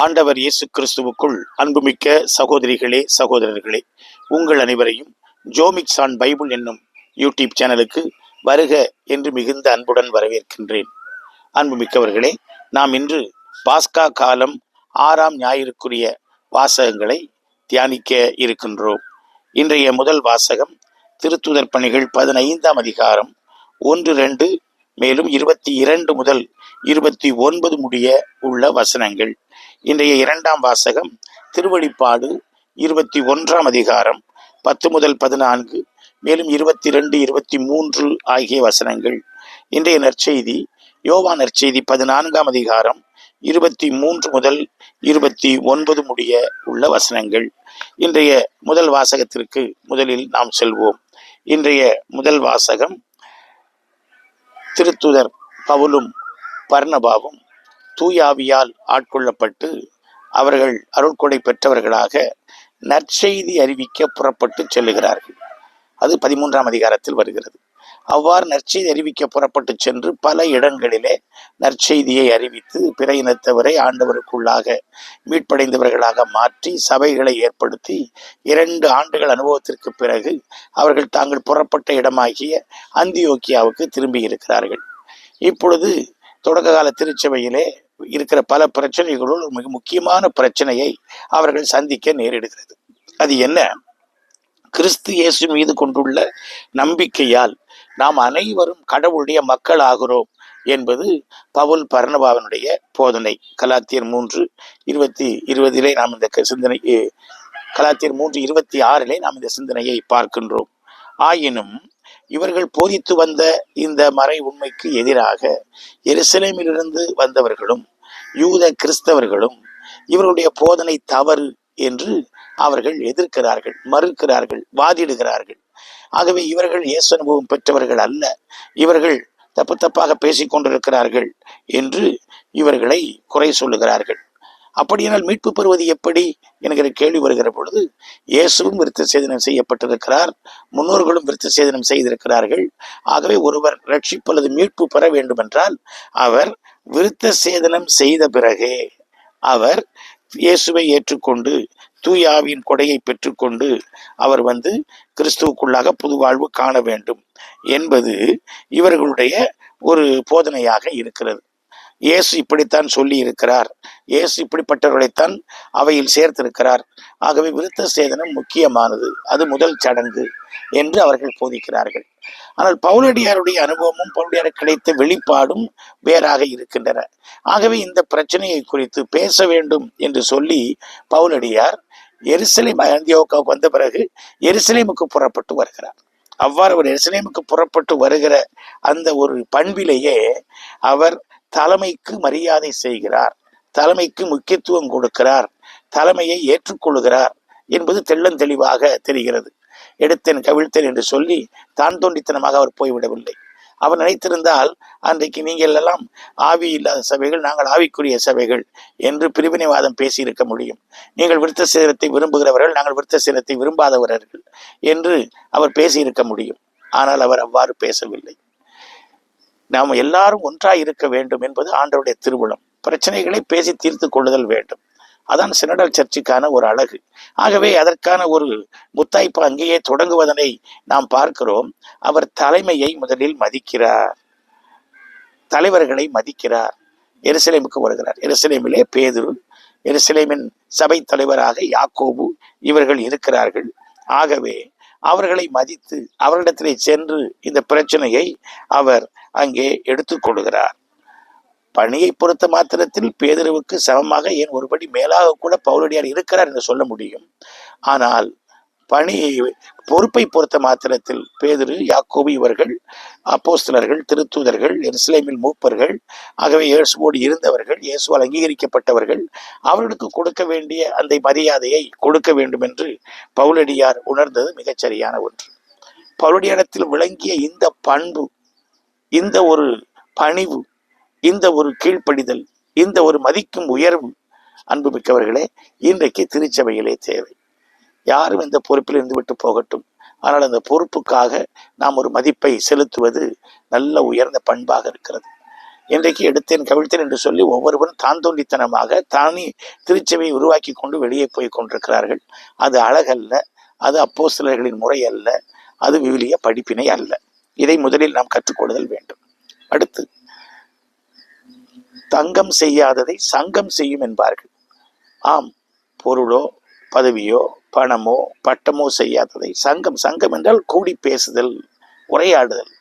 ஆண்டவர் இயேசு கிறிஸ்துவுக்குள் அன்புமிக்க சகோதரிகளே சகோதரர்களே உங்கள் அனைவரையும் ஜோமிக்ஸ் ஆன் பைபிள் என்னும் யூடியூப் சேனலுக்கு வருக என்று மிகுந்த அன்புடன் வரவேற்கின்றேன். அன்புமிக்கவர்களே நாம் இன்று பாஸ்கா காலம் ஆறாம் ஞாயிறுக்குரிய வாசகங்களை தியானிக்க இருக்கின்றோம். இன்றைய முதல் வாசகம் திருத்துதர் பணிகள் பதினைந்தாம் அதிகாரம் ஒன்று ரெண்டு மேலும் இருபத்தி இரண்டு முதல் இருபத்தி ஒன்பது முடிய உள்ள வசனங்கள். இன்றைய இரண்டாம் வாசகம் திருவழிப்பாடு இருபத்தி ஒன்றாம் அதிகாரம் பத்து முதல் பதினான்கு மேலும் இருபத்தி ரெண்டு இருபத்தி மூன்று ஆகிய வசனங்கள். இன்றைய நற்செய்தி யோவா நற்செய்தி பதினான்காம் அதிகாரம் இருபத்தி மூன்று முதல் இருபத்தி ஒன்பது முடிய உள்ள வசனங்கள். இன்றைய முதல் வாசகத்திற்கு முதலில் நாம் செல்வோம். இன்றைய முதல் வாசகம் திருத்துதர் பவுலும் பர்ணபாவும் தூயாவியால் ஆட்கொள்ளப்பட்டு அவர்கள் அருள்கொடை பெற்றவர்களாக நற்செய்தி அறிவிக்க புறப்பட்டு செல்லுகிறார்கள். அது பதிமூன்றாம் அதிகாரத்தில் வருகிறது. அவ்வாறு நற்செய்தி அறிவிக்க புறப்பட்டு சென்று பல இடங்களிலே நற்செய்தியை அறிவித்து பிற இனத்தவரை ஆண்டவருக்குள்ளாக மீட்படைந்தவர்களாக மாற்றி சபைகளை ஏற்படுத்தி இரண்டு ஆண்டுகள் அனுபவத்திற்கு பிறகு அவர்கள் தாங்கள் புறப்பட்ட இடமாகிய அந்தியோக்கியாவுக்கு திரும்பி இருக்கிறார்கள் இப்பொழுது தொடக்க கால திருச்சபையிலே இருக்கிற பல பிரச்சனைகளுள் மிக முக்கியமான பிரச்சனையை அவர்கள் சந்திக்க நேரிடுகிறது. அது என்ன? கிறிஸ்து இயேசு மீது கொண்டுள்ள நம்பிக்கையால் நாம் அனைவரும் கடவுளுடைய மக்கள் ஆகிறோம் என்பது பவுல் பர்ணபாவனுடைய போதனை. கலாத்தியர் மூன்று இருபத்தி இருபதிலே நாம் இந்த க- சிந்தனை கலாத்தியர் மூன்று இருபத்தி ஆறிலே நாம் இந்த சிந்தனையை பார்க்கின்றோம். ஆயினும் இவர்கள் போதித்து வந்த இந்த மறை உண்மைக்கு எதிராக எருசலேமிலிருந்து வந்தவர்களும் யூத கிறிஸ்தவர்களும் இவருடைய போதனை தவறு என்று அவர்கள் எதிர்க்கிறார்கள் மறுக்கிறார்கள் வாதிடுகிறார்கள். ஆகவே இவர்கள் இயேசு அனுபவம் பெற்றவர்கள் அல்ல இவர்கள் தப்பு தப்பாக பேசிக்கொண்டிருக்கிறார்கள் என்று இவர்களை குறை சொல்லுகிறார்கள். அப்படியானால் மீட்பு பெறுவது எப்படி என்கிற கேள்வி வருகிற பொழுது இயேசுவும் விருத்த சேதனம் செய்யப்பட்டிருக்கிறார் முன்னோர்களும் விருத்த சேதனம் செய்திருக்கிறார்கள். ஆகவே ஒருவர் ரட்சிப்பு அல்லது மீட்பு பெற வேண்டுமென்றால் அவர் விருத்த சேதனம் செய்த பிறகே அவர் இயேசுவை ஏற்றுக்கொண்டு தூய கொடையை பெற்றுக்கொண்டு அவர் வந்து கிறிஸ்துவுக்குள்ளாக புது வாழ்வு காண வேண்டும் என்பது இவர்களுடைய ஒரு போதனையாக இருக்கிறது. இயேசு இப்படித்தான் சொல்லி இருக்கிறார் இயேசு இப்படிப்பட்டவர்களைத்தான் அவையில் சேர்த்திருக்கிறார். ஆகவே விருத்த சேதனம் முக்கியமானது. அது முதல் சடங்கு என்று அவர்கள் போதிக்கிறார்கள். ஆனால் பவுலடியாருடைய அனுபவமும் பவுலடியாருக்கு கிடைத்த வெளிப்பாடும் வேறாக இருக்கின்றன. ஆகவே இந்த பிரச்சனையை குறித்து பேச வேண்டும் என்று சொல்லி பவுலடியார் எருசலேம் அந்தியோக்காவுக்கு வந்த பிறகு எருசலேமுக்கு புறப்பட்டு வருகிறார். அவ்வாறு அவர் எருசலேமுக்கு புறப்பட்டு வருகிற அந்த ஒரு பண்பிலேயே அவர் தலைமைக்கு மரியாதை செய்கிறார். தலைமைக்கு முக்கியத்துவம் கொடுக்கிறார். தலைமையை ஏற்றுக்கொள்கிறார் என்பது தெள்ளந்தெளிவாக தெரிகிறது. எடுத்தேன் கவிழ்த்தேன் என்று சொல்லி தான் தோண்டித்தனமாக அவர் போய்விடவில்லை. அவர் நினைத்திருந்தால் அன்றைக்கு நீங்கள் எல்லாம் ஆவி இல்லாத சபைகள் நாங்கள் ஆவிக்குரிய சபைகள் என்று பிரிவினைவாதம் பேசியிருக்க முடியும். நீங்கள் விருத்த சேரத்தை விரும்புகிறவர்கள் நாங்கள் விருத்த சேரத்தை விரும்பாதவர்கள் என்று அவர் பேசியிருக்க முடியும். ஆனால் அவர் அவ்வாறு பேசவில்லை. நாம் எல்லாரும் ஒன்றாய் இருக்க வேண்டும் என்பது ஆண்டவருடைய திருவுளம். பிரச்சனைகளை பேசி தீர்த்து கொள்ளுதல் வேண்டும். அதான் சினடல் சர்ச்சுக்கான ஒரு அழகு. ஆகவே அதற்கான ஒரு முத்தாய்ப்பு அங்கேயே தொடங்குவதனை நாம் பார்க்கிறோம். அவர் தலைமையை முதலில் மதிக்கிறார். தலைவர்களை மதிக்கிறார். எருசலேமுக்கு வருகிறார். எருசலேமிலே பேதுரு எருசலேமின் சபை தலைவராக யாக்கோபு இவர்கள் இருக்கிறார்கள். ஆகவே அவர்களை மதித்து அவர்களிடத்திலே சென்று இந்த பிரச்சனையை அவர் அங்கே எடுத்துக்கொள்கிறார் பணியை பொறுத்த மாத்திரத்தில் பேதுருவுக்கு சமமாக ஏன் ஒருபடி மேலாக கூட பவுலடியார் இருக்கிறார் என்று சொல்ல முடியும். ஆனால் பணி பொறுப்பை பொறுத்த மாத்திரத்தில் பேதுரு யாக்கோபு இவர்கள் அப்போஸ்தலர்கள் திருத்தூதர்கள் எருசலேமில் மூப்பர்கள் ஆகவே இயேசுவோடு இருந்தவர்கள் இயேசுவால் அங்கீகரிக்கப்பட்டவர்கள் அவர்களுக்கு கொடுக்க வேண்டிய அந்த மரியாதையை கொடுக்க வேண்டும் என்று பவுலடியார் உணர்ந்தது மிகச் சரியான ஒன்று. பவுலடியாரத்தில் விளங்கிய இந்த பண்பு இந்த ஒரு பணிவு இந்த ஒரு கீழ்ப்படிதல் இந்த ஒரு மதிக்கும் உயர்வு அன்புமிக்கவர்களே இன்றைக்கு திருச்சபையிலே தேவை. யாரும் இந்த பொறுப்பில் இருந்து விட்டு போகட்டும். ஆனால் அந்த பொறுப்புக்காக நாம் ஒரு மதிப்பை செலுத்துவது நல்ல உயர்ந்த பண்பாக இருக்கிறது. இன்றைக்கு எடுத்தேன் கவிழ்த்தேன் என்று சொல்லி ஒவ்வொருவரும் தான் தோண்டித்தனமாக தானே திருச்சபையை உருவாக்கி கொண்டு வெளியே போய் கொண்டிருக்கிறார்கள். அது அழகல்ல அது அப்போஸ்தலர்களின் முறை அல்ல அது விவிலிய படிப்பினை அல்ல. இதை முதலில் நாம் கற்றுக்கொள்ளுதல் வேண்டும். அடுத்து தங்கம் செய்யாததை சங்கம் செய்யும் என்பார்கள். ஆம் பொருளோ பதவியோ பணமோ பட்டமோ செய்யாததை. சங்கம் சங்கம் என்றால் கூடி பேசுதல் உரையாடுதல்.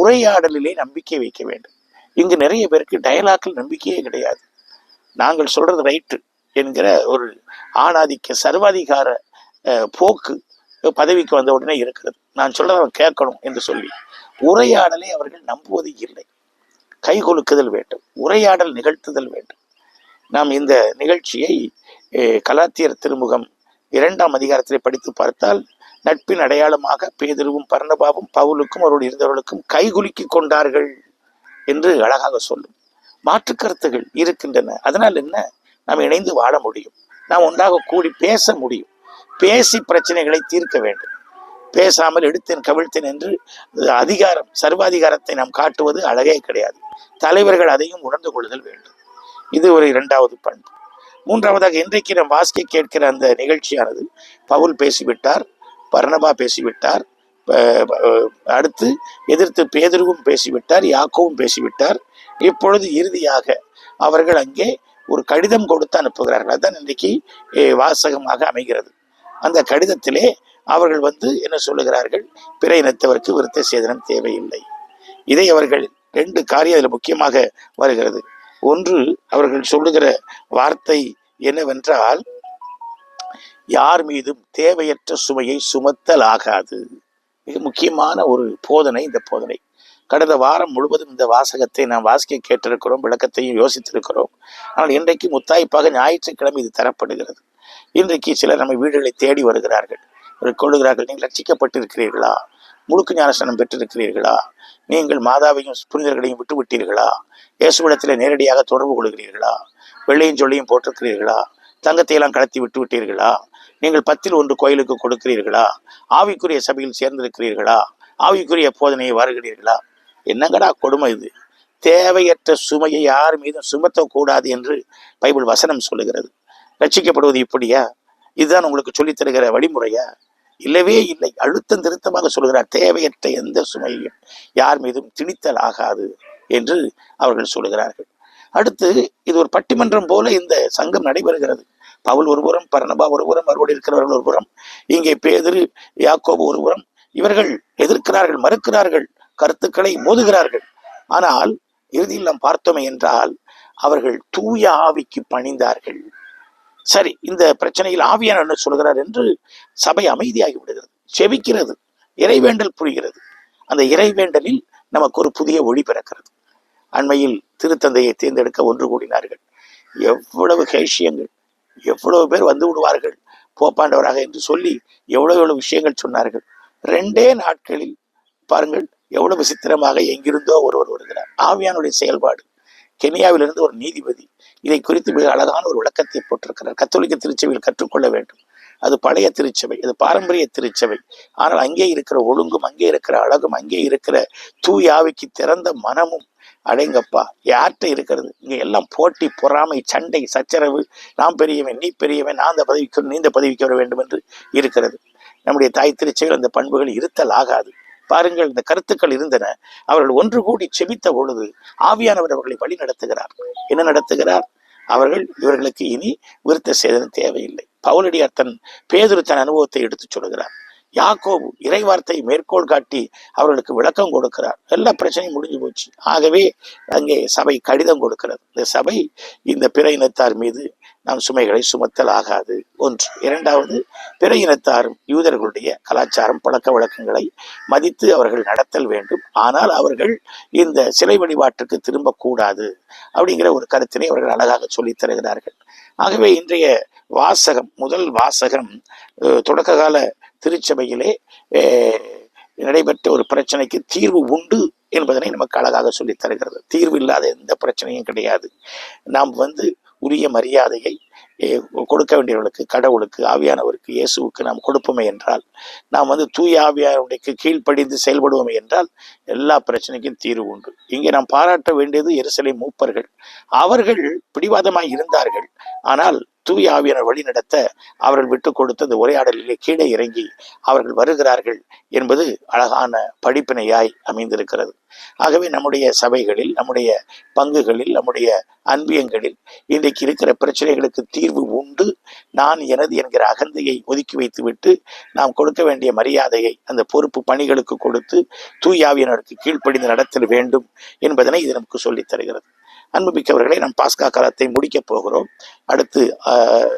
உரையாடலிலே நம்பிக்கை வைக்க வேண்டும். இங்கு நிறைய பேருக்கு டயலாக்கில் நம்பிக்கையே கிடையாது. நாங்கள் சொல்றது ரைட்டு என்கிற ஒரு ஆணாதிக்க சர்வாதிகார போக்கு பதவிக்கு வந்த உடனே இருக்கிறது. நான் சொல்றதை அவன் கேட்கணும் என்று சொல்லி. உரையாடலை அவர்கள் நம்புவது இல்லை கை கொலுக்குதல் வேண்டும். உரையாடல் நிகழ்த்துதல் வேண்டும். நாம் இந்த நிகழ்ச்சியை கலாத்தியர் திருமுகம் இரண்டாம் அதிகாரத்திலே படித்து பார்த்தால் நட்பின் அடையாளமாக பேதிருவும் பர்ணபாவும் பவுலுக்கும் அவரோடு இருந்தவர்களுக்கும் கைகுலுக்கி கொண்டார்கள் என்று அழகாக சொல்லும். மாற்று கருத்துகள் இருக்கின்றன. அதனால் என்ன? நாம் இணைந்து வாழ முடியும். நாம் ஒன்றாக கூடி பேச முடியும். பேசி பிரச்சனைகளை தீர்க்க வேண்டும். பேசாமல் எடுத்தேன் கவிழ்த்தேன் என்று அதிகாரம் சர்வாதிகாரத்தை நாம் காட்டுவது அழகே கிடையாது. தலைவர்கள் அதையும் உணர்ந்து கொள்ளுதல் வேண்டும். இது ஒரு இரண்டாவது பண்பு. மூன்றாவதாக இன்றைக்கு நாம் வாசிக்க கேட்கிற அந்த நிகழ்ச்சியானது பவுல் பேசிவிட்டார் பர்ணபா பேசிவிட்டார் அடுத்து எதிர்த்து பேதருவும் பேசிவிட்டார் யாக்கோவும் பேசிவிட்டார். இப்பொழுது இறுதியாக அவர்கள் அங்கே ஒரு கடிதம் கொடுத்து அனுப்புகிறார்கள். அதுதான் இன்றைக்கு வாசகமாக அமைகிறது. அந்த கடிதத்திலே அவர்கள் வந்து என்ன சொல்லுகிறார்கள்? பிற இனத்தவருக்கு விருத்த சேதனம் தேவையில்லை. இதை அவர்கள் ரெண்டு காரியம் அதில் முக்கியமாக வருகிறது. ஒன்று அவர்கள் சொல்லுகிற வார்த்தை என்னவென்றால் யார் மீதும் தேவையற்ற சுமையை சுமத்தல் ஆகாது மிக முக்கியமான ஒரு போதனை இந்த போதனை. கடந்த வாரம் முழுவதும் இந்த வாசகத்தை நாம் வாசிக்க கேட்டிருக்கிறோம் விளக்கத்தையும் யோசித்திருக்கிறோம். ஆனால் இன்றைக்கு முத்தாய்ப்பாக ஞாயிற்றுக்கிழமை இது தரப்படுகிறது. இன்றைக்கு சிலர் நம்ம வீடுகளை தேடி வருகிறார்கள். கொள்ளுகிறார்கள் நீங்கள் ரட்சிக்கப்பட்டிருக்கிறீர்களா? முழுக்கு ஞானஸ்தானம் பெற்றிருக்கிறீர்களா? நீங்கள் மாதாவையும் புனிதர்களையும் விட்டு விட்டீர்களா? இயேசுவிடத்தில் நேரடியாக தொடர்பு கொள்கிறீர்களா? வெள்ளையும் சொல்லியும் போட்டிருக்கிறீர்களா? தங்கத்தை எல்லாம் கடத்தி விட்டு விட்டீர்களா? நீங்கள் பத்தில் ஒன்று கோயிலுக்கு கொடுக்கிறீர்களா? ஆவிக்குரிய சபையில் சேர்ந்திருக்கிறீர்களா? ஆவிக்குரிய போதனையை வருகிறீர்களா? என்னங்கடா கொடுமை இது? தேவையற்ற சுமையை யார் மீதும் சுமத்தக்கூடாது என்று பைபிள் வசனம் சொல்லுகிறது. ரட்சிக்கப்படுவது இப்படியா? இதுதான் உங்களுக்கு சொல்லித் தருகிற வழிமுறையா? இல்லவே இல்லை. அழுத்தம் திருத்தமாக சொல்கிறார். தேவையற்ற எந்த சுமையும் யார் மீதும் திணித்தல் ஆகாது என்று அவர்கள் சொல்லுகிறார்கள் அடுத்து இது ஒரு பட்டிமன்றம் போல இந்த சங்கம் நடைபெறுகிறது. பவுல் ஒருபுறம் பர்ணபா ஒருபுறம் மறுபடி இருக்கிறவர்கள் ஒருபுறம் இங்கே பேதிரு யாக்கோபு ஒருபுறம் இவர்கள் எதிர்க்கிறார்கள் மறுக்கிறார்கள் கருத்துக்களை மோதுகிறார்கள். ஆனால் இறுதியில் நாம் பார்த்தோமே என்றால் அவர்கள் தூய ஆவிக்கு பணிந்தார்கள். சரி இந்த பிரச்சனையில் ஆவியான என்ன சொல்கிறார் என்று சபை அமைதியாகி விடுகிறது. செவிக்கிறது இறைவேண்டல் புரிகிறது. அந்த இறைவேண்டலில் நமக்கு ஒரு புதிய ஒளி பிறக்கிறது. அண்மையில் திருத்தந்தையை தேர்ந்தெடுக்க ஒன்று கூடினார்கள். எவ்வளவு கைஷியங்கள் எவ்வளவு பேர் வந்து விடுவார்கள் போப்பாண்டவராக என்று சொல்லி எவ்வளவு எவ்வளவு விஷயங்கள் சொன்னார்கள். ரெண்டே நாட்களில் பாருங்கள் எவ்வளவு விசித்திரமாக எங்கிருந்தோ ஒருவர் வருகிறார். ஆவியானுடைய செயல்பாடு. கெனியாவிலிருந்து ஒரு நீதிபதி இதை குறித்து மிக அழகான ஒரு விளக்கத்தை போட்டிருக்கிறார். கத்தோலிக்க திருச்சபையில் கற்றுக்கொள்ள வேண்டும். அது பழைய திருச்சபை அது பாரம்பரிய திருச்சபை. ஆனால் அங்கே இருக்கிற ஒழுங்கும் அங்கே இருக்கிற அழகும் அங்கே இருக்கிற தூய ஆவிக்கு திறந்த மனமும் அடேங்கப்பா யார்கிட்ட இருக்கிறது? இங்க எல்லாம் போட்டி பொறாமை சண்டை சச்சரவு. நான் பெரியவன் நீ பெரியவன் நான் அந்த பதவிக்கு நீ இந்த பதவிக்கு வர வேண்டும் என்று இருக்கிறது. நம்முடைய தாய் திருச்சபையில் அந்த பண்புகள் இருத்தல் ஆகாது பாருங்கள் இந்த கருத்துக்கள் இருந்தன. அவர்கள் ஒன்று கூடி செபித்த பொழுது ஆவியானவர் அவர்களை வழி நடத்துகிறார். என்ன நடத்துகிறார்? அவர்கள் இவர்களுக்கு இனி விருத்த சேதனம் தேவையில்லை. பவுலடியார் தன் பேதுரு தன் அனுபவத்தை எடுத்துச் சொல்கிறார் யாக்கோபு இறைவார்த்தை மேற்கோள் காட்டி அவர்களுக்கு விளக்கம் கொடுக்கிறார். எல்லா பிரச்சனையும் முடிஞ்சு போச்சு. ஆகவே அங்கே சபை கடிதம் கொடுக்கிறது. இந்த சபை இந்த பிற இனத்தார் மீது நாம் சுமைகளை சுமத்தல் ஆகாது. ஒன்று. இரண்டாவது பிற இனத்தாரும் யூதர்களுடைய கலாச்சாரம் பழக்க வழக்கங்களை மதித்து அவர்கள் நடத்தல் வேண்டும். ஆனால் அவர்கள் இந்த சிலை வழிபாட்டுக்கு திரும்பக்கூடாது அப்படிங்கிற ஒரு கருத்தினை அவர்கள் அழகாக சொல்லித் தருகிறார்கள். ஆகவே இன்றைய வாசகம் முதல் வாசகம் தொடக்க கால திருச்சபையிலே நடைபெற்ற ஒரு பிரச்சனைக்கு தீர்வு உண்டு என்பதனை நமக்கு அழகாக சொல்லித் தருகிறது. தீர்வு இல்லாத எந்த பிரச்சனையும் கிடையாது. நாம் வந்து உரிய மரியாதையை கொடுக்க வேண்டியவர்களுக்கு கடவுளுக்கு ஆவியானவருக்கு இயேசுவுக்கு நாம் கொடுப்போமே என்றால் நாம் வந்து தூய ஆவியானுடைய கீழ்ப்படிந்து செயல்படுவோமே என்றால் எல்லா பிரச்சனைக்கும் தீர்வு உண்டு. இங்கே நாம் பாராட்ட வேண்டியது எரிசலை மூப்பர்கள். அவர்கள் பிடிவாதமாய் இருந்தார்கள். ஆனால் தூய ஆவியனர் வழி நடத்த அவர்கள் விட்டு கொடுத்த அந்த உரையாடலிலே கீழே இறங்கி அவர்கள் வருகிறார்கள் என்பது அழகான படிப்பினையாய் அமைந்திருக்கிறது. ஆகவே நம்முடைய சபைகளில் நம்முடைய பங்குகளில் நம்முடைய அன்பியங்களில் இன்றைக்கு இருக்கிற பிரச்சனைகளுக்கு தீர்வு உண்டு. நான் எனது என்கிற அகந்தையை ஒதுக்கி வைத்துவிட்டு நாம் கொடுக்க வேண்டிய மரியாதையை அந்த பொறுப்பு பணிகளுக்கு கொடுத்து தூயாவியனருக்கு கீழ்ப்படிந்து நடத்தல் வேண்டும் என்பதனை இது நமக்கு சொல்லித் தருகிறது. அன்புமிக்கவர்களை நாம் பாஸ்கா காலத்தை முடிக்கப் போகிறோம். அடுத்து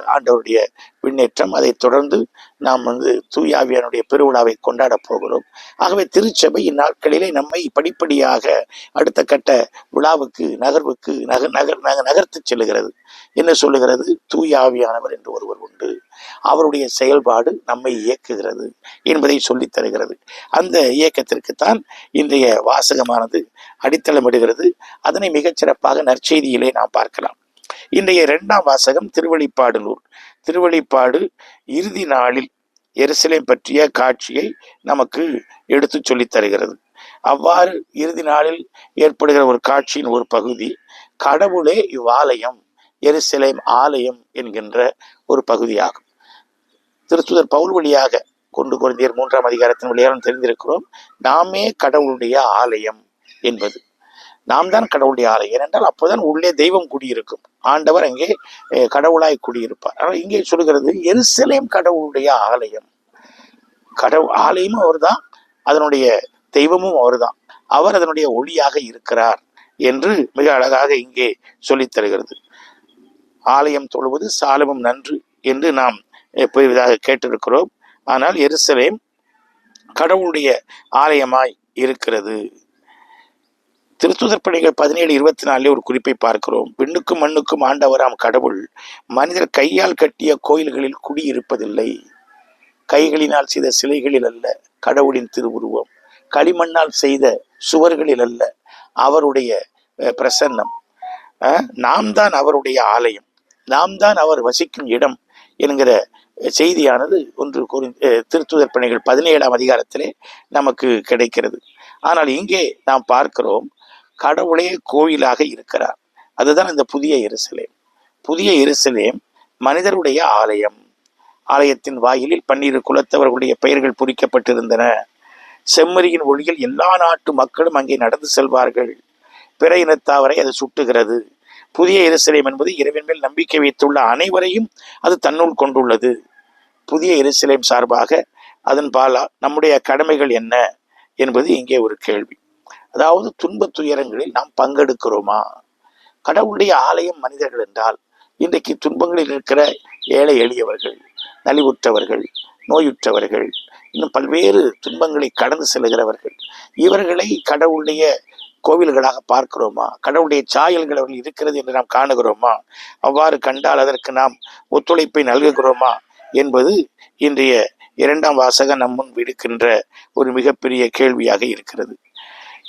ஆண்டவருடைய விண்ணேற்றம். அதைத் தொடர்ந்து நாம் வந்து தூயாவியானுடைய பெருவிழாவை கொண்டாடப் போகிறோம். ஆகவே திருச்சபை இந்நாட்களிலே நம்மை படிப்படியாக அடுத்த கட்ட விழாவுக்கு நகர்வுக்கு நகர் நகர் நகர் நகர்த்து செல்லுகிறது. என்ன சொல்லுகிறது? தூயாவியானவர் என்று ஒருவர் உண்டு. அவருடைய செயல்பாடு நம்மை இயக்குகிறது என்பதை சொல்லித் தருகிறது. அந்த இயக்கத்திற்குத்தான் இன்றைய வாசகமானது அடித்தளமிடுகிறது. அதனை மிகச்சிறப்பாக நற்செய்தியிலே நாம் பார்க்கலாம். இன்றைய இரண்டாம் வாசகம் திருவழிப்பாடு நூல் திருவழிப்பாடு இறுதி நாளில் எரிசலை பற்றிய காட்சியை நமக்கு எடுத்து சொல்லித் தருகிறது. அவ்வாறு இறுதி நாளில் ஏற்படுகிற ஒரு காட்சியின் ஒரு பகுதி கடவுளே இவ்வாலயம். எருசலேம் ஆலயம் என்கின்ற ஒரு பகுதியாகும். திருத்துதர் பவுல் வழியாக கொண்டு குறைந்தியர் மூன்றாம் அதிகாரத்தின் வழியாக தெரிந்திருக்கிறோம் நாமே கடவுளுடைய ஆலயம் என்பது. நாம் தான் கடவுளுடைய ஆலயம். ஏனென்றால் அப்போதான் உள்ளே தெய்வம் குடியிருக்கும். ஆண்டவர் அங்கே கடவுளாய் குடியிருப்பார். ஆனால் இங்கே சொல்கிறது எருசலேம் கடவுளுடைய ஆலயம். கடவுள் ஆலயமும் அவர்தான் அதனுடைய தெய்வமும் அவர் தான் அவர் அதனுடைய ஒளியாக இருக்கிறார் என்று மிக அழகாக இங்கே சொல்லித் தருகிறது. ஆலயம் தொழுவது சாலமும் நன்று என்று நாம் பெரிதாக கேட்டிருக்கிறோம். ஆனால் எருசலேம் கடவுளுடைய ஆலயமாய் இருக்கிறது. திருத்துதர் பணிகள் பதினேழு இருபத்தி நாலில் ஒரு குறிப்பை பார்க்கிறோம். விண்ணுக்கும் மண்ணுக்கும் ஆண்டவராம் கடவுள் மனிதர் கையால் கட்டிய கோயில்களில் குடியிருப்பதில்லை. கைகளினால் செய்த சிலைகளில் அல்ல கடவுளின் திருவுருவம். களிமண்ணால் செய்த சுவர்களில் அல்ல அவருடைய பிரசன்னம். நாம் தான் அவருடைய ஆலயம். நாம் தான் அவர் வசிக்கும் இடம் என்கிற செய்தியானது ஒன்று குறி- திருத்துதர் பணிகள் பதினேழாம் அதிகாரத்திலே நமக்கு கிடைக்கிறது. ஆனால் இங்கே நாம் பார்க்கிறோம் கடவுளே கோயிலாக இருக்கிறார். அதுதான் இந்த புதிய எருசலேம். புதிய எருசலேம் மனிதருடைய ஆலயம். ஆலயத்தின் வாயிலில் பன்னிரு குலத்தவர்களுடைய பெயர்கள் பொறிக்கப்பட்டிருந்தன. செம்மறியின் ஒளியில் எல்லா நாட்டு மக்களும் அங்கே நடந்து செல்வார்கள். பிற இனத்தாவரை அது சுட்டுகிறது. புதிய எருசலேம் என்பது இறைவன் மேல் நம்பிக்கை வைத்துள்ள அனைவரையும் அது தன்னுள் கொண்டுள்ளது. புதிய எருசலேம் சார்பாக அதன் பாலா நம்முடைய கடமைகள் என்ன என்பது இங்கே ஒரு கேள்வி. அதாவது துன்பத் துயரங்களில் நாம் பங்கெடுக்கிறோமா? கடவுளுடைய ஆலயம் மனிதர்கள் என்றால் இன்றைக்கு துன்பங்களில் இருக்கிற ஏழை எளியவர்கள் நலிவுற்றவர்கள் நோயுற்றவர்கள் இன்னும் பல்வேறு துன்பங்களை கடந்து செல்கிறவர்கள் இவர்களை கடவுளுடைய கோவில்களாக பார்க்கிறோமா? கடவுளுடைய சாயல்கள் அவர்கள் இருக்கிறது என்று நாம் காணுகிறோமா? அவ்வாறு கண்டால் அதற்கு நாம் ஒத்துழைப்பை நல்குகிறோமா? என்பது இன்றைய இரண்டாம் வாசகம் நம் முன் விடுக்கின்ற ஒரு மிகப்பெரிய கேள்வியாக இருக்கிறது.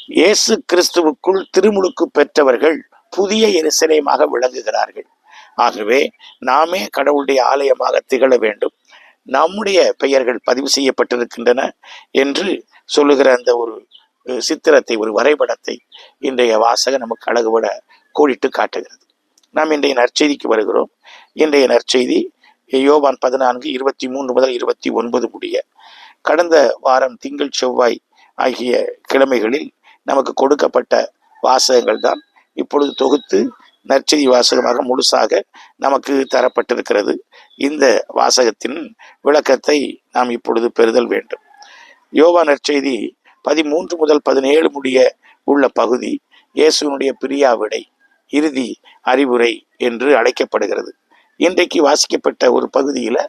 இயேசு கிறிஸ்துவுக்குள் திருமுழுக்கு பெற்றவர்கள் புதிய எரிசலயமாக விளங்குகிறார்கள். ஆகவே நாமே கடவுளுடைய ஆலயமாக திகழ வேண்டும். நம்முடைய பெயர்கள் பதிவு செய்யப்பட்டிருக்கின்றன என்று சொல்லுகிற அந்த ஒரு சித்திரத்தை ஒரு வரைபடத்தை இன்றைய வாசகம் நமக்கு அழகுபட கோடிட்டு காட்டுகிறது. நாம் இன்றைய நற்செய்திக்கு வருகிறோம். இன்றைய நற்செய்தி யோவான் பதினான்கு இருபத்தி மூன்று முதல் இருபத்தி ஒன்பது முடிய கடந்த வாரம் திங்கள் செவ்வாய் ஆகிய கிழமைகளில் நமக்கு கொடுக்கப்பட்ட வாசகங்கள் தான். இப்பொழுது தொகுத்து நற்செய்தி வாசகமாக முழுசாக நமக்கு தரப்பட்டிருக்கிறது. இந்த வாசகத்தின் விளக்கத்தை நாம் இப்பொழுது பெறுதல் வேண்டும். யோகா நற்செய்தி பதிமூன்று முதல் பதினேழு முடிய உள்ள பகுதி இயேசுவினுடைய பிரியாவிடை இறுதி அறிவுரை என்று அழைக்கப்படுகிறது. இன்றைக்கு வாசிக்கப்பட்ட ஒரு பகுதியில்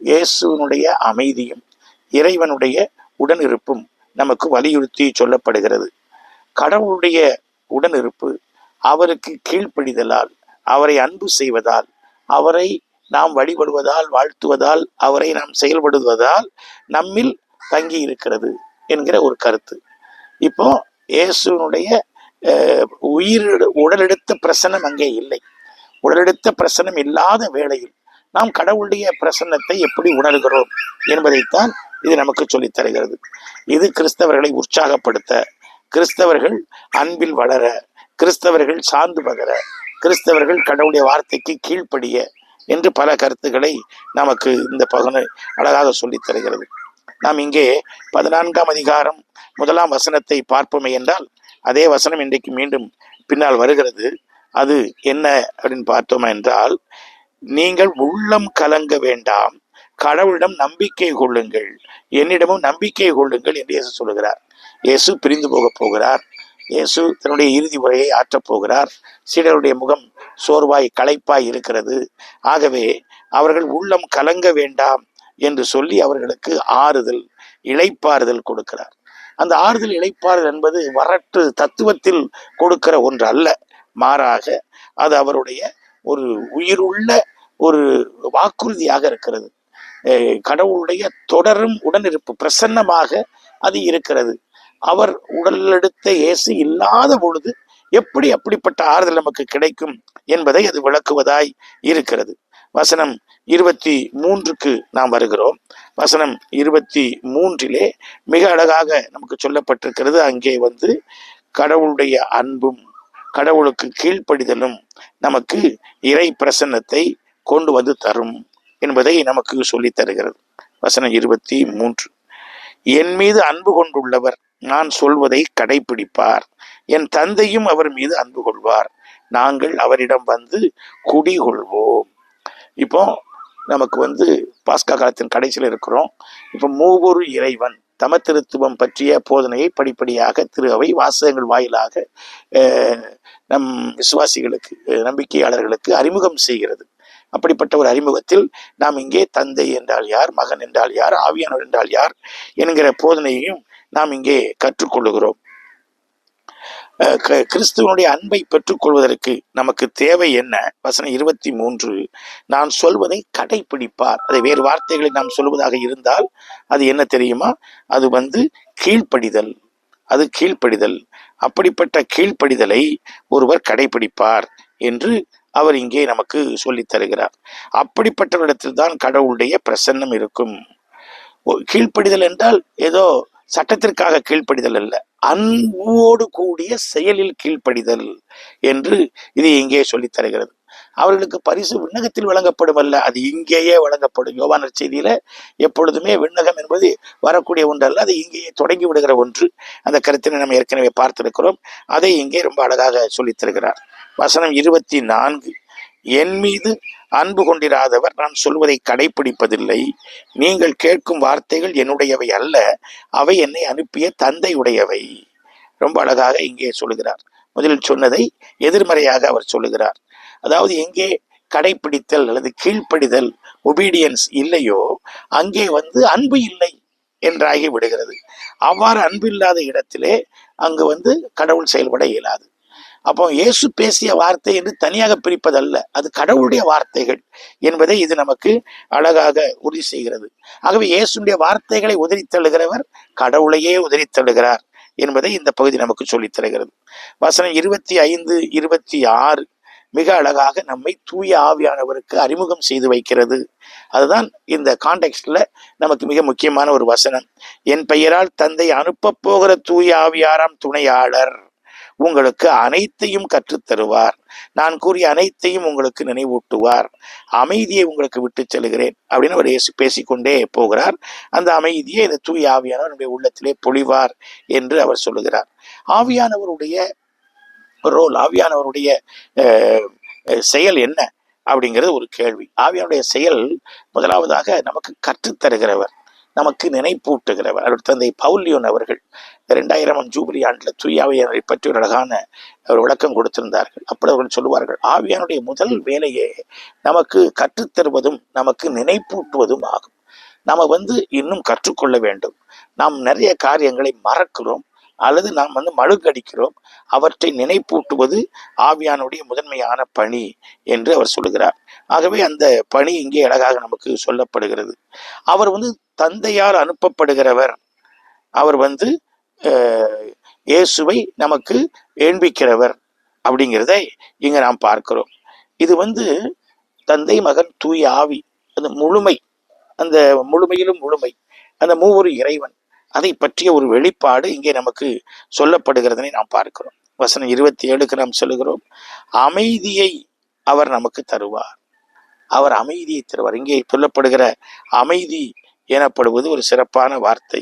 இயேசுனுடைய அமைதியும் இறைவனுடைய உடனிருப்பும் நமக்கு வலியுறுத்தி சொல்லப்படுகிறது. கடவுளுடைய உடனிருப்பு அவருக்கு கீழ்ப்படிதலால் அவரை அன்பு செய்வதால் அவரை நாம் வழிபடுவதால் வாழ்த்துவதால் அவரை நாம் செயல்படுவதால் நம்மில் தங்கி இருக்கிறது என்கிற ஒரு கருத்து. இப்போ இயேசுனுடைய உயிர் உடலெடுத்த பிரசனம் அங்கே இல்லை. உடலெடுத்த பிரசனம் இல்லாத வேளையில் நாம் கடவுளுடைய பிரசன்னத்தை எப்படி உணர்கிறோம் என்பதைத்தான் இது நமக்கு சொல்லித் தருகிறது. இது கிறிஸ்தவர்களை உற்சாகப்படுத்த கிறிஸ்தவர்கள் அன்பில் வளர கிறிஸ்தவர்கள் சார்ந்து பகர கிறிஸ்தவர்கள் கடவுளுடைய வார்த்தைக்கு கீழ்ப்படிய என்று பல கருத்துக்களை நமக்கு இந்த பகனை அழகாக சொல்லித் தருகிறது. நாம் இங்கே பதினான்காம் அதிகாரம் முதலாம் வசனத்தை பார்ப்போமே என்றால் அதே வசனம் இன்றைக்கு மீண்டும் பின்னால் வருகிறது. அது என்ன அப்படின்னு பார்த்தோமா என்றால் நீங்கள் உள்ளம் கலங்க வேண்டாம் கடவுளிடம் நம்பிக்கை கொள்ளுங்கள் என்னிடமும் நம்பிக்கை கொள்ளுங்கள் என்று இயேசு சொல்லுகிறார். இயேசு பிரிந்து போகப் போகிறார். இயேசு தன்னுடைய இறுதி உரையை ஆற்றப் போகிறார். சீடருடைய முகம் சோர்வாய் களைப்பாய் இருக்கிறது. ஆகவே அவர்கள் உள்ளம் கலங்க வேண்டாம் என்று சொல்லி அவர்களுக்கு ஆறுதல் இழைப்பாறுதல் கொடுக்கிறார். அந்த ஆறுதல் இழைப்பாறுதல் என்பது வரட்டு தத்துவத்தில் கொடுக்கிற ஒன்று அல்ல. மாறாக அது அவருடைய ஒரு உயிருள்ள ஒரு வாக்குறுதியாக இருக்கிறது. கடவுளுடைய தொடரும் உடனிருப்பு பிரசன்னமாக அது இருக்கிறது. அவர் உடலெடுத்த இயேசு இல்லாத பொழுது எப்படி அப்படிப்பட்ட ஆறுதல் நமக்கு கிடைக்கும் என்பதை அது விளக்குவதாய் இருக்கிறது. வசனம் இருபத்தி மூன்றுக்கு நாம் வருகிறோம். வசனம் இருபத்தி மூன்றிலே மிக அழகாக நமக்கு சொல்லப்பட்டிருக்கிறது. அங்கே வந்து கடவுளுடைய அன்பும் கடவுளுக்கு கீழ்ப்படிதலும் நமக்கு இறை பிரசன்னத்தை கொண்டு வந்து தரும் என்பதை நமக்கு சொல்லித் தருகிறது. வசனம் இருபத்தி மூன்று. என் மீது அன்பு கொண்டுள்ளவர் நான் சொல்வதை கடைபிடிப்பார் என் தந்தையும் அவர் மீது அன்பு கொள்வார். நாங்கள் அவரிடம் வந்து குடிகொள்வோம். இப்போ நமக்கு வந்து பாஸ்கா காலத்தின் கடைசியில் இருக்கிறோம். இப்போ மூவொரு இறைவன் தமத்திருத்துவம் பற்றிய போதனையை படிப்படியாக திரு அவை வாசகங்கள் வாயிலாக நம் விசுவாசிகளுக்கு நம்பிக்கையாளர்களுக்கு அறிமுகம் செய்கிறது. அப்படிப்பட்ட ஒரு அறிமுகத்தில் நாம் இங்கே தந்தை என்றால் யார் மகன் என்றால் யார் ஆவியானவர் என்றால் யார் என்கிற போதனையையும் நாம் இங்கே கற்றுக்கொள்ளுகிறோம். கிறிஸ்துவனுடைய அன்பை பெற்றுக்கொள்வதற்கு நமக்கு தேவை என்ன? வசனம் இருபத்தி மூன்று நான் சொல்வதை கடைப்பிடிப்பார். அதை வேறு வார்த்தைகளை நாம் சொல்வதாக இருந்தால் அது என்ன தெரியுமா? அது வந்து கீழ்ப்படிதல். அது கீழ்ப்படிதல். அப்படிப்பட்ட கீழ்ப்படிதலை ஒருவர் கடைப்பிடிப்பார் என்று அவர் இங்கே நமக்கு சொல்லித் தருகிறார். அப்படிப்பட்டவரிடத்தில் தான் கடவுளுடைய பிரசன்னம் இருக்கும். கீழ்ப்படிதல் என்றால் ஏதோ சட்டத்திற்காக கீழ்ப்படிதல் அல்ல அன்போடு கூடிய செயலில் கீழ்ப்படிதல் என்று இது இங்கே சொல்லித் தருகிறது. அவர்களுக்கு பரிசு விண்ணகத்தில் வழங்கப்படும் அல்ல அது இங்கேயே வழங்கப்படும். யோவான செய்தியில எப்பொழுதுமே விண்ணகம் என்பது வரக்கூடிய ஒன்று அல்ல அது இங்கேயே தொடங்கி விடுகிற ஒன்று. அந்த கருத்தினை நம்ம ஏற்கனவே பார்த்திருக்கிறோம். அதை இங்கே ரொம்ப அழகாக சொல்லித் தருகிறார். வசனம் இருபத்தி நான்கு என் மீது அன்பு கொண்டிராதவர் நான் சொல்வதை கடைப்பிடிப்பதில்லை. நீங்கள் கேட்கும் வார்த்தைகள் என்னுடையவை அல்ல அவை என்னை அனுப்பிய தந்தையுடையவை. ரொம்ப அழகாக இங்கே சொல்லுகிறார். முதலில் சொன்னதை எதிர்மறையாக அவர் சொல்லுகிறார். அதாவது எங்கே கடைப்பிடித்தல் அல்லது கீழ்ப்படிதல் ஒபீடியன்ஸ் இல்லையோ அங்கே வந்து அன்பு இல்லை என்றாகி விடுகிறது. அவ்வாறு அன்பு இல்லாத இடத்திலே அங்கு வந்து கடவுள் செயல்பட இயலாது. அப்போ இயேசு பேசிய வார்த்தை என்று தனியாக பிரிப்பதல்ல. அது கடவுளுடைய வார்த்தைகள் என்பதை இது நமக்கு அழகாக உறுதி செய்கிறது. ஆகவே இயேசுடைய வார்த்தைகளை உதறித் தள்ளுகிறவர் கடவுளையே உதறித் தள்ளுகிறார் என்பதை இந்த பகுதி நமக்கு சொல்லித் தருகிறது. வசனம் இருபத்தி ஐந்து இருபத்தி ஆறு மிக அழகாக நம்மை தூய ஆவியானவருக்கு அறிமுகம் செய்து வைக்கிறது. அதுதான் இந்த கான்டெக்ட்ல நமக்கு மிக முக்கியமான ஒரு வசனம். என் பெயரால் தந்தை அனுப்பப் போகிற தூய ஆவியாராம் துணையாளர். உங்களுக்கு அனைத்தையும் கற்றுத் தருவார் நான் கூறிய அனைத்தையும் உங்களுக்கு நினைவூட்டுவார். அமைதியை உங்களுக்கு விட்டு செல்கிறேன் அப்படின்னு அவர் இயேசு பேசிக்கொண்டே போகிறார். அந்த அமைதியை இந்த தூய் ஆவியானவர் நம்முடைய உள்ளத்திலே பொழிவார் என்று அவர் சொல்லுகிறார். ஆவியானவருடைய ரோல் ஆவியானவருடைய அஹ், செயல் என்ன அப்படிங்கிறது ஒரு கேள்வி. ஆவியானுடைய செயல் முதலாவதாக நமக்கு கற்றுத் தருகிறவர் நமக்கு நினைப்பூட்டுகிறவர். அடுத்த தந்தை பவுல்லியோன் அவர்கள் ரெண்டாயிரம் ஜூபிலி ஆண்டில் தூயாவியனை பற்றி ஒரு அழகான ஒரு விளக்கம் கொடுத்திருந்தார்கள். அப்படி அவர்கள் சொல்லுவார்கள் ஆவியானுடைய முதல் வேலையே நமக்கு கற்றுத்தருவதும் நமக்கு நினைப்பூட்டுவதும் ஆகும். நாம் வந்து இன்னும் கற்றுக்கொள்ள வேண்டும். நாம் நிறைய காரியங்களை மறக்கிறோம் அல்லது நாம் வந்து மழுங்கடிக்கிறோம். அவற்றை நினைப்பூட்டுவது ஆவியானுடைய முதன்மையான பணி என்று அவர் சொல்லுகிறார். ஆகவே அந்த பணி இங்கே அழகாக நமக்கு சொல்லப்படுகிறது. அவர் வந்து தந்தையால் அனுப்பப்படுகிறவர். அவர் வந்து இயேசுவை நமக்கு ஏண்பிக்கிறவர் அப்படிங்கிறதை இங்க நாம் பார்க்கிறோம். இது வந்து தந்தை மகன் தூய ஆவி அந்த முழுமை அந்த முழுமையிலும் முழுமை அந்த மூவொரு இறைவன் அதை பற்றிய ஒரு வெளிப்பாடு இங்கே நமக்கு சொல்லப்படுகிறதனை நாம் பார்க்கிறோம். வசனம் இருபத்தி ஏழுக்கு நாம் சொல்லுகிறோம் அமைதியை அவர் நமக்கு தருவார். அவர் அமைதியை தருவார். இங்கே சொல்லப்படுகிற அமைதி எனப்படுவது ஒரு சிறப்பான வார்த்தை.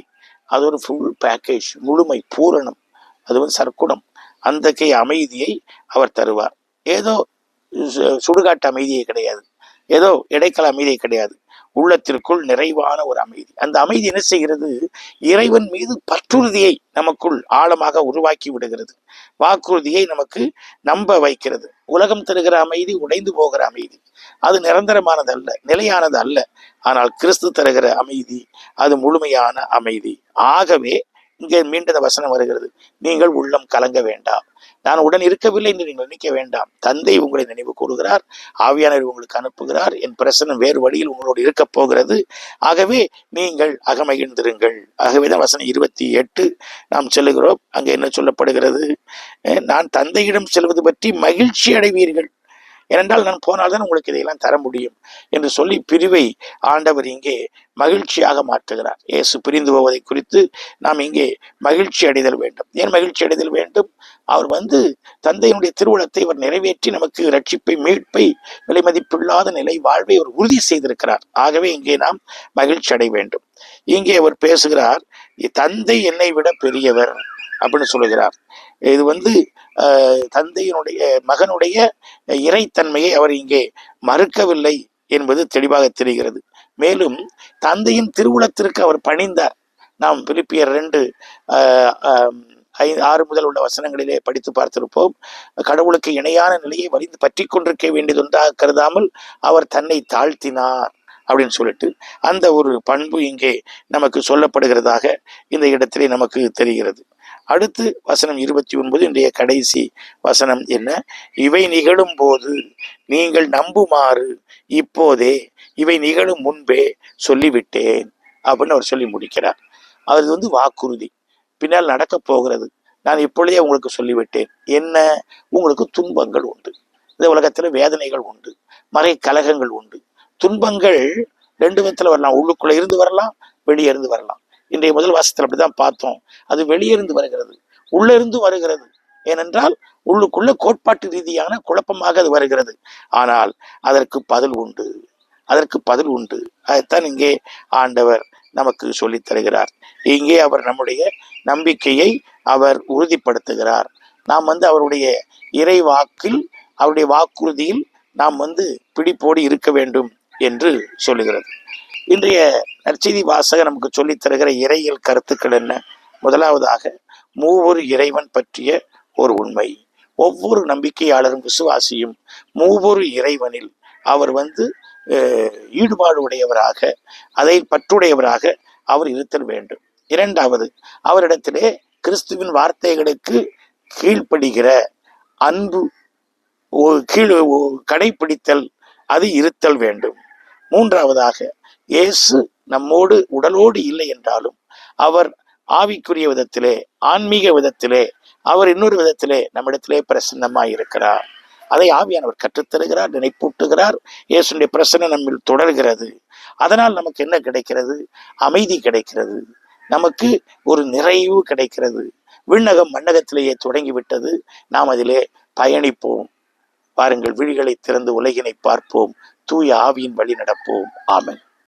அது ஒரு ஃபுல் பேக்கேஜ் முழுமை பூரணம். அது வந்து சர்க்குணம் அந்தகைய அமைதியை அவர் தருவார். ஏதோ சு- சுடுகாட்டு அமைதியே கிடையாது. ஏதோ இடைக்கால அமைதியே கிடையாது. உள்ளத்திற்குள் நிறைவான ஒரு அமைதி. அந்த அமைதி என்ன செய்கிறது? இறைவன் மீது பற்றுறுதியை நமக்குள் ஆழமாக உருவாக்கி விடுகிறது. வாக்குறுதியை நமக்கு நம்ப வைக்கிறது. உலகம் தருகிற அமைதி உடைந்து போகிற அமைதி. அது நிரந்தரமானது அல்ல நிலையானது அல்ல. ஆனால் கிறிஸ்து தருகிற அமைதி அது முழுமையான அமைதி. ஆகவே இங்கே மீண்டும் இந்த வசனம் வருகிறது. நீங்கள் உள்ளம் கலங்க வேண்டாம். நான் உடன் இருக்கவில்லை என்று நீங்கள் நினைக்க வேண்டாம். தந்தை உங்களை நினைவு கூறுகிறார் ஆவியானவர் உங்களுக்கு அனுப்புகிறார் என் பிரசனம் வேறு வழியில் உங்களோடு இருக்கப் போகிறது. ஆகவே நீங்கள் அகமகிழ்ந்திருங்கள். ஆகவேதான் வசனம் இருபத்தி எட்டு நாம் செல்லுகிறோம். அங்கே என்ன சொல்லப்படுகிறது? நான் தந்தையிடம் செல்வது பற்றி மகிழ்ச்சி அடைவீர்கள். ஏனென்றால் நான் போனால்தான் உங்களுக்கு இதையெல்லாம் தர முடியும் என்று சொல்லி பிரிவை ஆண்டவர் இங்கே மகிழ்ச்சியாக மாற்றுகிறார். இயேசு பிரிந்து போவதை குறித்து நாம் இங்கே மகிழ்ச்சி அடைதல் வேண்டும். ஏன் மகிழ்ச்சி அடைதல் வேண்டும்? அவர் வந்து தந்தையினுடைய திருவுளத்தை அவர் நிறைவேற்றி நமக்கு ரட்சிப்பை மீட்பை விலை மதிப்பில்லாத நிலை வாழ்வை அவர் உறுதி செய்திருக்கிறார். ஆகவே இங்கே நாம் மகிழ்ச்சி அடைய வேண்டும். இங்கே அவர் பேசுகிறார் தந்தை என்னை விட பெரியவர் அப்படின்னு சொல்லுகிறார். இது வந்து தந்தையினுடைய மகனுடைய இறைத்தன்மையை அவர் இங்கே மறுக்கவில்லை என்பது தெளிவாக தெரிகிறது. மேலும் தந்தையின் திருவுளத்திற்கு அவர் பணிந்தார். நாம் பிலிப்பியர் ரெண்டு ஐ ஐந்து ஆறு முதல் உள்ள வசனங்களிலே படித்து பார்த்திருப்போம். கடவுளுக்கு இணையான நிலையை வலிந்து பற்றி கொண்டிருக்க வேண்டியதொன்றாக கருதாமல் அவர் தன்னை தாழ்த்தினார் அப்படின்னு சொல்லிட்டு அந்த ஒரு பண்பு இங்கே நமக்கு சொல்லப்படுகிறதாக இந்த இடத்திலே நமக்கு தெரிகிறது. அடுத்து வசனம் இருபத்தி ஒன்பது இன்றைய கடைசி வசனம் என்ன? இவை நிகழும் போது நீங்கள் நம்புமாறு இப்போதே இவை நிகழும் முன்பே சொல்லிவிட்டேன் அப்படின்னு அவர் சொல்லி முடிக்கிறார். அது வந்து வாக்குறுதி. பின்னால் நடக்க போகிறது. நான் இப்பொழுதே உங்களுக்கு சொல்லிவிட்டேன். என்ன? உங்களுக்கு துன்பங்கள் உண்டு. இந்த உலகத்தில் வேதனைகள் உண்டு. மறை கலகங்கள் உண்டு. துன்பங்கள் ரெண்டு விதத்தில் வரலாம். உள்ளுக்குள்ளே இருந்து வரலாம் வெளியே இருந்து வரலாம். இன்றைய முதல் வாசத்தில் அப்படிதான் பார்த்தோம். அது வெளியே இருந்து வருகிறது. உள்ளிருந்து வருகிறது. ஏனென்றால் உள்ளுக்குள்ள கோட்பாட்டு ரீதியான குழப்பமாக அது வருகிறது. ஆனால் அதற்கு பதில் உண்டு. அதற்கு பதில் உண்டு. அதைத்தான் இங்கே ஆண்டவர் நமக்கு சொல்லித் தருகிறார். இங்கே அவர் நம்முடைய நம்பிக்கையை அவர் உறுதிப்படுத்துகிறார். நாம் வந்து அவருடைய இறை வாக்கில் அவருடைய வாக்குறுதியில் நாம் வந்து பிடிப்போடு இருக்க வேண்டும் என்று சொல்லுகிறது. இன்றைய நற்செய்தி வாசகர் நமக்கு சொல்லித் தருகிற இறையியல் கருத்துக்கள் என்ன? முதலாவதாக மூவொரு இறைவன் பற்றிய ஒரு உண்மை. ஒவ்வொரு நம்பிக்கையாளரும் விசுவாசியும் மூவொரு இறைவனில் அவர் வந்து ஈடுபாடு உடையவராக அதை பற்றுடையவராக அவர் இருத்தல் வேண்டும். இரண்டாவது அவரிடத்திலே கிறிஸ்துவின் வார்த்தைகளுக்கு கீழ்ப்படுகிற அன்பு கீழ் ஒ- கடைப்பிடித்தல் அது இருத்தல் வேண்டும். மூன்றாவதாக இயேசு நம்மோடு உடலோடு இல்லை என்றாலும் அவர் ஆவிக்குரிய விதத்திலே ஆன்மீக விதத்திலே அவர் இன்னொரு விதத்திலே நம்மிடத்திலே பிரசன்னமாய் இருக்கிறார். அதை ஆவியானவர் கற்றுத்தருகிறார் நினைப்பூட்டுகிறார். இயேசுடைய பிரசன்னம் நம்மில் தொடர்கிறது. அதனால் நமக்கு என்ன கிடைக்கிறது? அமைதி கிடைக்கிறது. நமக்கு ஒரு நிறைவு கிடைக்கிறது. விண்ணகம் மண்ணகத்திலேயே தொடங்கிவிட்டது. நாம் அதிலே பயணிப்போம். பாருங்கள் விழிகளை திறந்து உலகினை பார்ப்போம். தூய ஆவியின் வழி நடப்போம். ஆமென்.